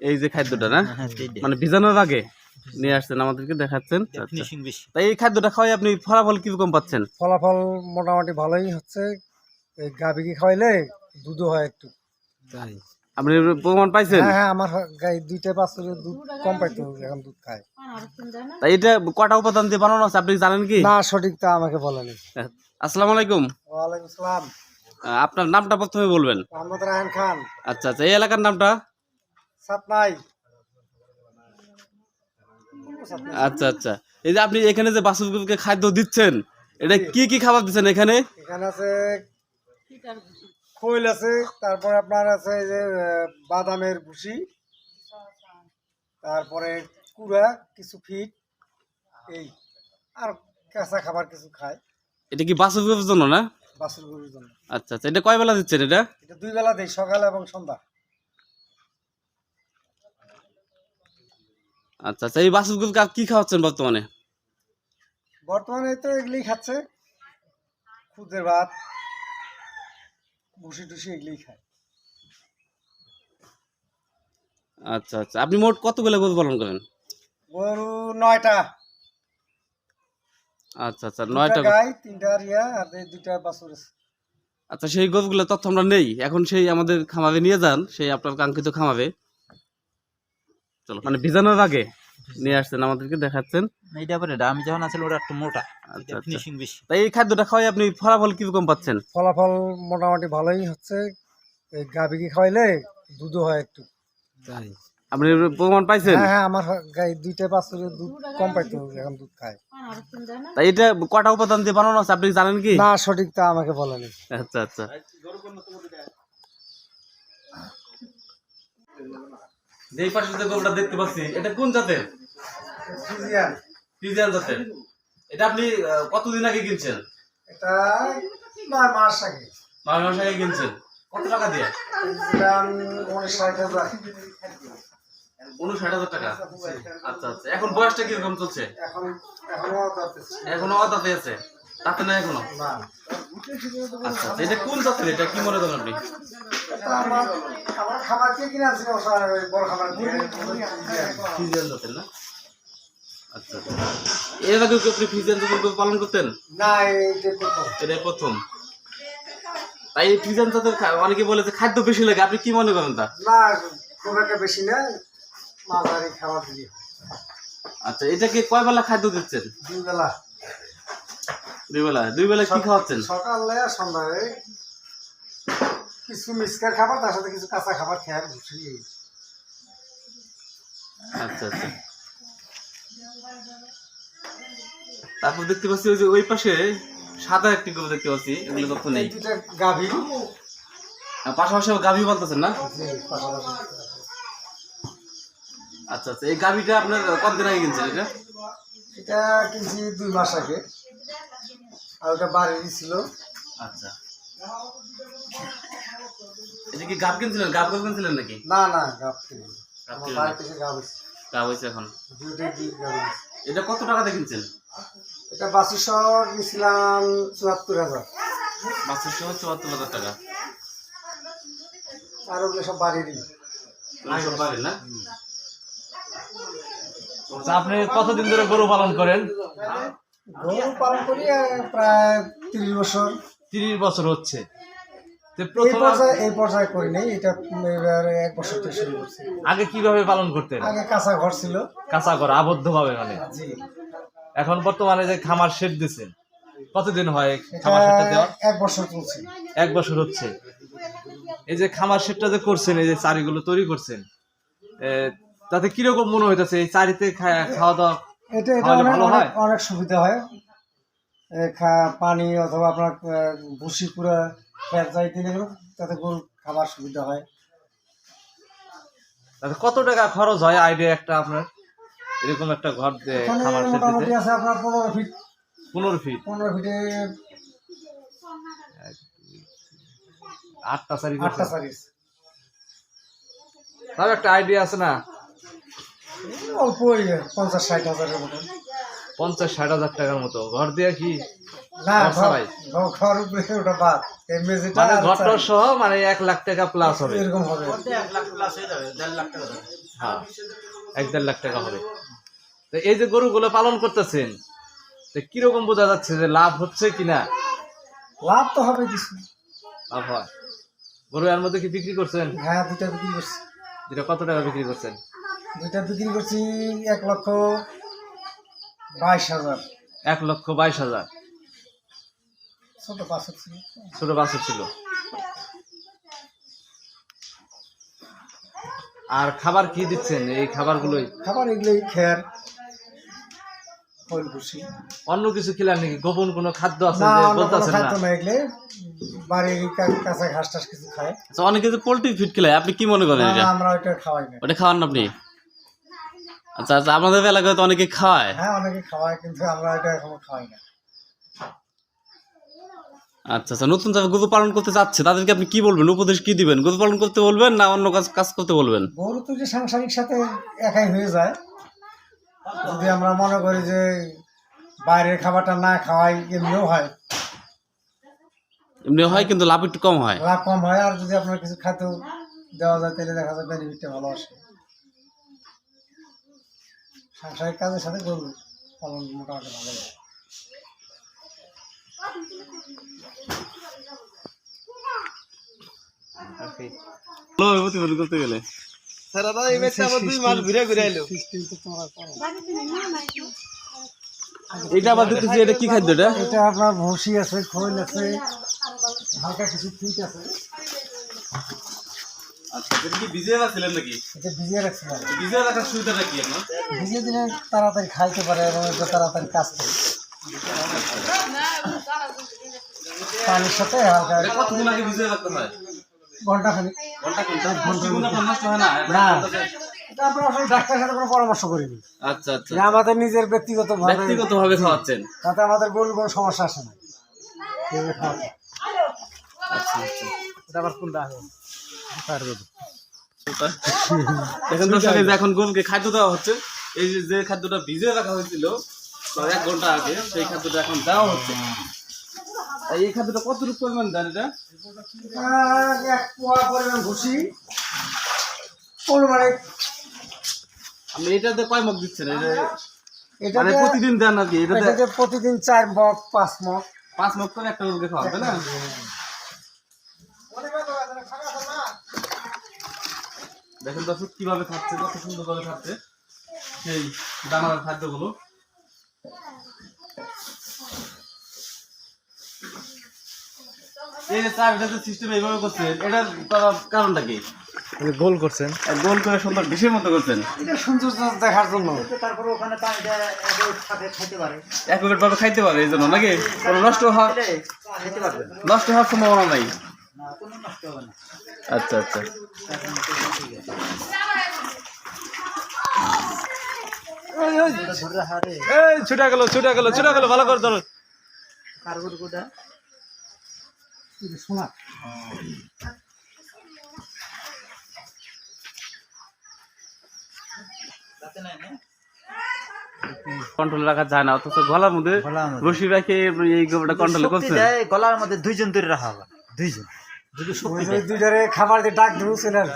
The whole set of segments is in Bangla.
এই যে খাদ্যটা না? হ্যাঁ মানে ভিজানোর আগে নিয়ে আসছেন আমাদেরকে দেখাচ্ছেন। আচ্ছা। তাই এই খাদ্যটা খাওয়াই আপনি ফলাফল কীরকম পাচ্ছেন? ফলাফল মোটামুটি ভালোই হচ্ছে। এই গাভীকে খাওয়াইলে দুধও হয় একটু। আপনি প্রমাণ পাইছেন? হ্যাঁ হ্যাঁ আমার গাই দুইটা বাছুরের দুধ কম পাইতো এখন দুধ খায়। তাই এটা কটা উপাদান দিয়ে বানানো আছে আপনি জানেন কি? না সঠিক তা আমাকে বলেনি। আসসালামু আলাইকুম। ওয়ালাইকুম আসসালাম আপনার নামটা প্রথমে বলবেন। মোহাম্মদ রায়হান খান। আচ্ছা আচ্ছা এই এলাকার নামটা? আচ্ছা আচ্ছা। এই যে আপনি এখানে যে বাসুগুলোকে খাদ্য দিচ্ছেন এটা কি কি খাবার দিচ্ছেন এখানে? এখানে আছে খৈল আছে তারপরে আপনার আছে এই যে বাদামের ভুসি তারপরে কুড়া কিছু ফিট এই আর কাঁচা খাবার কিছু খায় এটা কি বাসুগুলোর জন্য না? গরুর জন্য। আচ্ছা আচ্ছা। এটা কয় বেলা দিচ্ছেন এটা? এটা দুই বেলা দেই সকাল এবং সন্ধ্যা। আচ্ছা আচ্ছা এই আর কি খাওয়াচ্ছেন বর্তমানে? বর্তমানে তো এগুলি খাচ্ছে। খুদের ভাত ভুসি টুসি এগুলি খায়। আচ্ছা আচ্ছা আপনি মোট কতগুলো গরু পালন করেন? গরু নয়টা। আচ্ছা আচ্ছা নয়টা। গাই তিনটা রিয়া আর দুইটা বাছুর আছে। আচ্ছা সেই গরুগুলো তথ্য আমরা নেই। এখন সেই আমাদের খামাবে নিয়ে যান সেই আপনার কাঙ্ক্ষিত খামাবে চলো মানে ভিজানোর আগে। নিয়ে আসছেন আমাদেরকে দেখাচ্ছেন। এইটা পরে আমি যখন আসলে ওটা একটু মোটা। আচ্ছা আচ্ছা। ফিনিশিং বেশি। তাই এই খাদ্যটা খাওয়াই আপনি ফলাফল কীরকম পাচ্ছেন? ফলাফল মোটামুটি ভালোই হচ্ছে। এই গাভীকে খাওয়াইলে দুধও হয় একটু। আপনি প্রমাণ পাইছেন? হ্যাঁ হ্যাঁ আমার গাই দুইটা বাছুরের দুধ কম পাইতো এখন দুধ খায়। তাই এটা কটা উপাদান দিয়ে বানানো আছে আপনি জানেন কি? না সঠিক তা আমাকে বলেনি। আচ্ছা আচ্ছা। যেই পাশে যে গরুটা দেখতে পাচ্ছি এটা কোন জাতের? ফ্রিজিয়ান জাতের। এটা আপনি কতদিন আগে কিনছেন? এটা নয় মাস আগে। নয় মাস আগে কিনছেন। কত টাকা দিয়ে? দাম উনিশ ষাট হাজার। উনষাট হাজার টাকা। আচ্ছা আচ্ছা। এখন বয়সটা কীরকম চলছে? এখন অদাতে আছে? তাতে না এখনও? আচ্ছা আচ্ছা। এটা কোন জাতের? এটা কি মনে করেন আপনি? এটা খাবার কে কিনে আছে বড় খাবার দিয়ে ফ্রিজিয়ান জাতের না? আচ্ছা আচ্ছা। এর আগে কি আপনি ফ্রিজিয়ান জাতের পালন করতেন? না এইটা প্রথম। এটাই প্রথম। তাই এই ফ্রিজিয়ান জাতের অনেকে বলে যে খাদ্য বেশি লাগে আপনি কি মনে করেন তা? না খুব একটা বেশি না মাঝারি খাবার দিয়ে। আচ্ছা এটাকে কয় বেলা খাদ্য দিচ্ছেন? দুই বেলা। দুই বেলা দুই বেলা কি খাওয়াচ্ছেন? সকালে সন্ধ্যায় কিছু মিক্সকার খাবার তার সাথে কিছু কাঁচা খাবার খেয়ে আর বসি আচ্ছা আচ্ছা। তারপর দেখতে পাচ্ছি ওই যে ওই পাশে সাদা একটি গরু দেখতে পাচ্ছি এগুলো তথ্য নেই। দুটা গাভী। পাশাপাশি গাভী বলতেছেন না? আচ্ছা আচ্ছা এই গাভীটা আপনার কতদিন আগে কিনছেন এটা? এটা কিনছি দুই মাস আগে। আর ওটা বাড়িরই ছিল। আচ্ছা। এটা কি গাভ কিনছিলেন? গাভ গরু কিনছিলেন নাকি? না না গাভ কিনি গাভ আমার কিনেন বাড়ি নাই। হয়েছে এখন। দুইটাই দুই হয়েছে। এটা কত টাকাতে কিনছেন? এটা বাসু শহর নিয়েছিলাম চুয়াত্তর হাজার। সহ চুয়াত্তর হাজার টাকা। আর ওগুলো সব বাড়িরই। সব বাড়ির না? আচ্ছা, আপনি কতদিন ধরে গরু পালন করেন? গরু পালন করি প্রায় তিরিশ বছর। তিরিশ বছর হচ্ছে। এই পর্যায়ে করি নাই এটা এক বছর থেকে শুরু করছি। আগে কীভাবে পালন করতেন? আগে কাঁচা ঘর ছিল। কাঁচা করা আবদ্ধ ভাবে মানে? জি। এখন বর্তমানে যে খামার শেড কতদিন হয় খামার শেডটা দেওয়া এক বছর চলছে। এক বছর হচ্ছে। এই যে খামার শেডটা যে করছেন এই যে চারিগুলো তৈরি করছেন তাতে কীরকম মনে হইতেছে এই চারিতে খাওয়া দাওয়া এটা এটা অনেক হয়? অনেক সুবিধা হয়। পানি অথবা আপনার ভুসি পুরা ফ্যাট যাই দিলে গেলো, তাতে গরু খাবার সুবিধা হয়। তাতে কত টাকা খরচ হয়? আইডিয়া একটা আপনার? এরকম একটা ঘর খামার মোটামুটি আছে আপনার পনেরো ফিট। পনেরো ফিট? পনেরো ফিটে আটটা চারি আটটা সারিস তাও একটা আইডিয়া আছে না? অল্প ওই পঞ্চাশ ষাট হাজারের মতন। পঞ্চাশ ষাট হাজার টাকার মতো। ঘর দিয়ে কি মানে ঘরটর সহ মানে এক লাখ টাকা প্লাস হবে। এরকম হবে। হ্যাঁ এক দেড় লাখ টাকা হবে। তো এই যে গরুগুলো পালন করতেছেন তো কীরকম বোঝা যাচ্ছে যে লাভ হচ্ছে কিনা লাভ তো হবে কিছু। লাভ হয়। গরু এর মধ্যে কি বিক্রি করছেন? হ্যাঁ দুইটা বিক্রি করছি। কত টাকা বিক্রি করছেন? দুইটা বিক্রি করছি এক লক্ষ বাইশ হাজার। এক লক্ষ বাইশ হাজার। ছোট ছিল। ছোট বাছুর ছিল। আর খাবার কি দিচ্ছেন এই খাবারগুলোই? খাবার এগুলোই খেয়ার অন্য কিছু খেলার নাকি? গোপন কোনো খাদ্য আছে না যে অন্য না? খাদ্য না এগুলো। বাড়ির কাঁচা ঘাস টাস কিছু খায়। আচ্ছা অনেকে যে পোল্ট্রি খেলে আপনি কি মনে করেন এটা? আমরা ওইটা খাওয়াই না। ওটা খাওয়ান না আপনি? আচ্ছা আচ্ছা আপনাদের এলাকায় তো অনেকে খাওয়ায় হ্যাঁ অনেকে খাওয়ায় কিন্তু আমরা এটা এখনও খাওয়াই না। আচ্ছা আচ্ছা নতুন যারা গরু পালন করতে চাচ্ছে তাদেরকে আপনি কি বলবেন? উপদেশ কি দিবেন? গরু পালন করতে বলবেন না অন্য কাজ কাজ করতে বলবেন? গরু তো যে সাংসারিক সাথে একাই হয়ে যায়। যদি আমরা মনে করি যে বাইরের খাবারটা না খাওয়াই এমনিও হয়। এমনি হয় কিন্তু লাভ একটু কম হয়। লাভ কম হয় আর যদি আপনার কিছু খাদ্য দেওয়া যায় তাহলে দেখা যায় বেনিফিটটা ভালো আসে। সাংসারিক কাজের সাথে গরু পালন মোটামুটি ভালো করো। এটা আবার দিতেছি এটা কি খাদ্য এটা? এটা আপনার ভুসি আছে খোল আছে হালকা কিছু ফিট আছে। আচ্ছা এটা কি ভিজিয়ে রাখছিলেন নাকি? এটা ভিজিয়ে রাখছিলাম। ভিজিয়ে রাখার সুবিধাটা কি আপনার? ভিজিয়ে দিলে তাড়াতাড়ি খাইতে পারে এবং এটা তাড়াতাড়ি কাজ করে। পানির সাথে হালকা কতদিন আগে ভিজিয়ে রাখতে হয়? ঘণ্টা নষ্ট হয় না না এটা আমরা আসলে ডাক্তারের সাথে কোনো পরামর্শ করিনি। আচ্ছা আচ্ছা। আমাদের নিজের ব্যক্তিগত ভাবে ব্যক্তিগত ভাবে খাওয়াচ্ছেন? তাতে আমাদের গরুর কোনো সমস্যা আসে না। আচ্ছা আচ্ছা। এটা আবার কোনটা দর্শক এখন গরুকে খাদ্য দেওয়া হচ্ছে। এই যে যে খাদ্যটা ভিজিয়ে রাখা হয়েছিল এক ঘণ্টা আগে সেই খাদ্যটা এখন দেওয়া হচ্ছে। এই খাদ্যটা কতটুকু পরিমাণ দেন এটা? এক পোয়া পরিমাণ ভুসি। পরিমাণে আপনি এটাতে কয় মগ দিচ্ছেন? এটা মানে প্রতিদিন দেন আর কি এটাতে প্রতিদিন চার মগ পাঁচ মগ। পাঁচ মগ করে একটা গরুকে খাওয়ান তাই না দেখেন দর্শক কীভাবে খাচ্ছে কত সুন্দর করে খাচ্ছে সেই দানাদার খাদ্যগুলো। এই যে চারটা যে সিস্টেম এইভাবে করছেন এটার কারণটা কি? গোল করছেন। গোল করে সুন্দর ডিশের মতো করছেন। এটা সৌন্দর্য দেখার জন্য। তারপরে ওখানে পানিটা খাইতে পারে এক প্যাকেট ভাবে খাইতে পারে। এই জন্য নাকি? কোনো নষ্ট হওয়ার খেতে পারবে নষ্ট হওয়ার সম্ভাবনা নাই। না কোনো নষ্ট হবে না। আচ্ছা আচ্ছা। ধরে এই। ছুটা গেল ছুটা গেল ছুটা গেল ভালো করে ধরো। কন্ট্রোল রাখা যায় না অথচ গলার মধ্যে গলার মধ্যে। রশি রেখে এই গোবরটা কন্ট্রোল করছে। গলার মধ্যে দুইজন ধরে রাখা হবে। দুইজন। দুইটারে খাবার দিয়ে ডাক দেবো চলে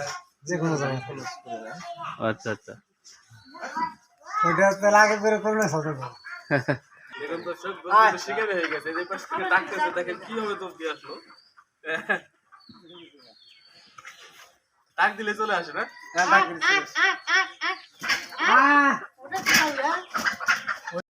যে কোনো জায়গায়। আচ্ছা আচ্ছা। ওইটা তাহলে আগে করে করলে সরকার এরকম তো সব শিকার হয়ে দেখেন কীভাবে তোর ডাক দিলে চলে আসে না? হ্যাঁ,